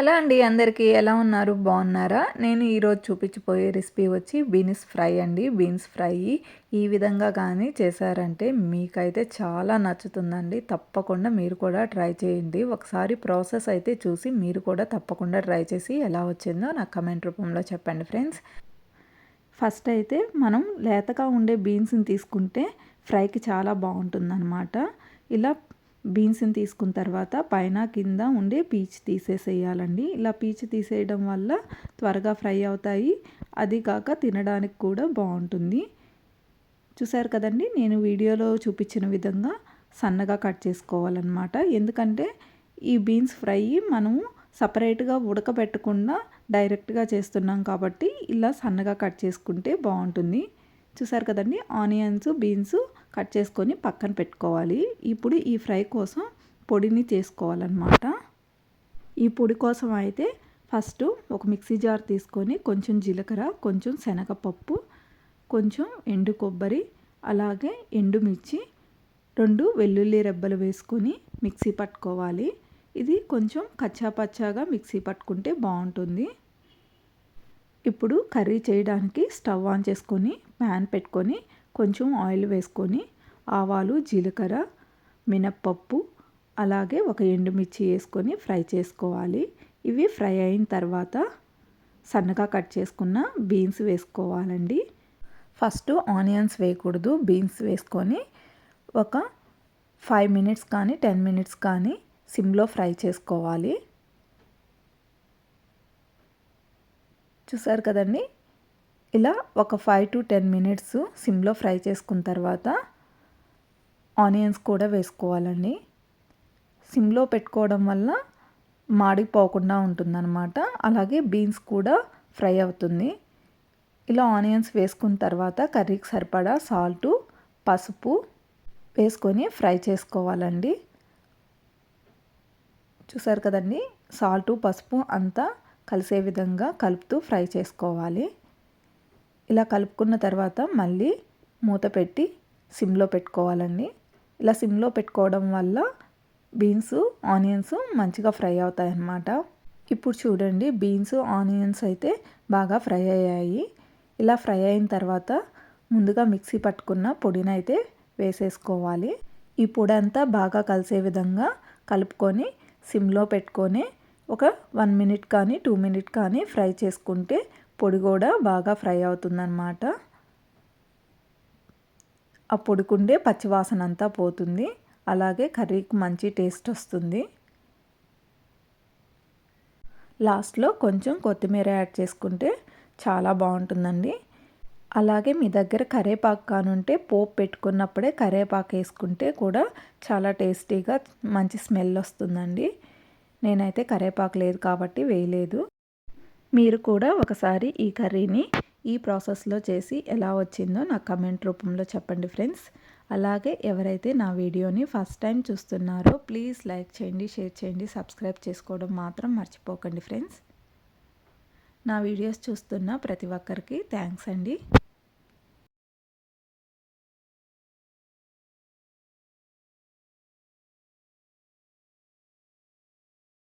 Hello అండి అందరికీ ఎలా ఉన్నారు? బాగున్నారా? నేను ఈరోజు చూపించిపోయే రెసిపీ వచ్చి బీన్స్ ఫ్రై అండి. బీన్స్ ఫ్రై ఈ విధంగా కానీ చేశారంటే మీకైతే చాలా నచ్చుతుందండి. తప్పకుండా మీరు కూడా ట్రై చేయండి. ఒకసారి ప్రాసెస్ అయితే చూసి మీరు కూడా తప్పకుండా ట్రై చేసి ఎలా వచ్చిందో నాకు కమెంట్ రూపంలో చెప్పండి ఫ్రెండ్స్. ఫస్ట్ అయితే మనం లేతగా ఉండే బీన్స్ని తీసుకుంటే ఫ్రైకి చాలా బాగుంటుందన్నమాట. ఇలా బీన్స్ని తీసుకున్న తర్వాత పైన కింద ఉండే పీచ్ తీసేసేయాలండి. ఇలా పీచ్ తీసేయడం వల్ల త్వరగా ఫ్రై అవుతాయి. అది కాక తినడానికి కూడా బాగుంటుంది. చూసారు కదండి? నేను వీడియోలో చూపించిన విధంగా సన్నగా కట్ చేసుకోవాలన్నమాట. ఎందుకంటే ఈ బీన్స్ ఫ్రై మనము సపరేట్గా ఉడకబెట్టకుండా డైరెక్ట్గా చేస్తున్నాం కాబట్టి ఇలా సన్నగా కట్ చేసుకుంటే బాగుంటుంది. చూసారు కదండి? ఆనియన్స్ బీన్స్ కట్ చేసుకొని పక్కన పెట్టుకోవాలి. ఇప్పుడు ఈ ఫ్రై కోసం పొడిని చేసుకోవాలన్నమాట. ఈ పొడి కోసం అయితే ఫస్ట్ ఒక మిక్సీ జార్ తీసుకొని కొంచెం జీలకర్ర కొంచెం శనగపప్పు కొంచెం ఎండు కొబ్బరి అలాగే ఎండుమిర్చి రెండు వెల్లుల్లి రెబ్బలు వేసుకొని మిక్సీ పట్టుకోవాలి. ఇది కొంచెం కచ్చాపచ్చాగా మిక్సీ పట్టుకుంటే బాగుంటుంది. ఇప్పుడు కర్రీ చేయడానికి స్టవ్ ఆన్ చేసుకొని ప్యాన్ పెట్టుకొని కొంచెం ఆయిల్ వేసుకొని ఆవాలు జీలకర్ర మినప్పప్పు అలాగే ఒక ఎండుమిర్చి వేసుకొని ఫ్రై చేసుకోవాలి. ఇవి ఫ్రై అయిన తర్వాత సన్నగా కట్ చేసుకున్న బీన్స్ వేసుకోవాలండి. ఫస్ట్ ఆనియన్స్ వేయకూడదు. బీన్స్ వేసుకొని ఒక ఫైవ్ మినిట్స్ కానీ టెన్ మినిట్స్ కానీ సిమ్లో ఫ్రై చేసుకోవాలి. చూసారు కదండి? ఇలా ఒక ఫైవ్ టు టెన్ మినిట్స్ సిమ్లో ఫ్రై చేసుకున్న తర్వాత ఆనియన్స్ కూడా వేసుకోవాలండి. సిమ్లో పెట్టుకోవడం వల్ల మాడిపోకుండా ఉంటుందన్నమాట. అలాగే బీన్స్ కూడా ఫ్రై అవుతుంది. ఇలా ఆనియన్స్ వేసుకున్న తర్వాత కర్రీకి సరిపడా సాల్టు పసుపు వేసుకొని ఫ్రై చేసుకోవాలండి. చూసారు కదండి? సాల్టు పసుపు అంతా కలిసే విధంగా కలుపుతూ ఫ్రై చేసుకోవాలి. ఇలా కలుపుకున్న తర్వాత మళ్ళీ మూత పెట్టి సిమ్లో పెట్టుకోవాలండి. ఇలా సిమ్లో పెట్టుకోవడం వల్ల బీన్స్ ఆనియన్స్ మంచిగా ఫ్రై అవుతాయి అన్నమాట ఇప్పుడు చూడండి బీన్స్ ఆనియన్స్ అయితే బాగా ఫ్రై అయ్యాయి. ఇలా ఫ్రై అయిన తర్వాత ముందుగా మిక్సీ పట్టుకున్న పొడిని అయితే వేసేసుకోవాలి. ఈ పొడి అంతా బాగా కలిసే విధంగా కలుపుకొని సిమ్లో పెట్టుకొని ఒక వన్ మినిట్ కానీ టూ మినిట్ కానీ ఫ్రై చేసుకుంటే పొడి కూడా బాగా ఫ్రై అవుతుందన్నమాట. ఆ పొడికుండే పచ్చివాసన అంతా పోతుంది. అలాగే కర్రీకి మంచి టేస్ట్ వస్తుంది. లాస్ట్లో కొంచెం కొత్తిమీర యాడ్ చేసుకుంటే చాలా బాగుంటుందండి. అలాగే మీ దగ్గర కరేపాకు కానుంటే పోపు పెట్టుకున్నప్పుడే కరేపాకు వేసుకుంటే కూడా చాలా టేస్టీగా మంచి స్మెల్ వస్తుందండి. నేనైతే కరేపాకు లేదు కాబట్టి వేయలేదు. మీరు కూడా ఒకసారి ఈ కర్రీని ఈ ప్రాసెస్లో చేసి ఎలా వచ్చిందో నా కమెంట్ రూపంలో చెప్పండి ఫ్రెండ్స్. అలాగే ఎవరైతే నా వీడియోని ఫస్ట్ టైం చూస్తున్నారో ప్లీజ్ లైక్ చేయండి షేర్ చేయండి సబ్స్క్రైబ్ చేసుకోవడం మాత్రం మర్చిపోకండి ఫ్రెండ్స్. నా వీడియోస్ చూస్తున్న ప్రతి ఒక్కరికి థ్యాంక్స్ అండి.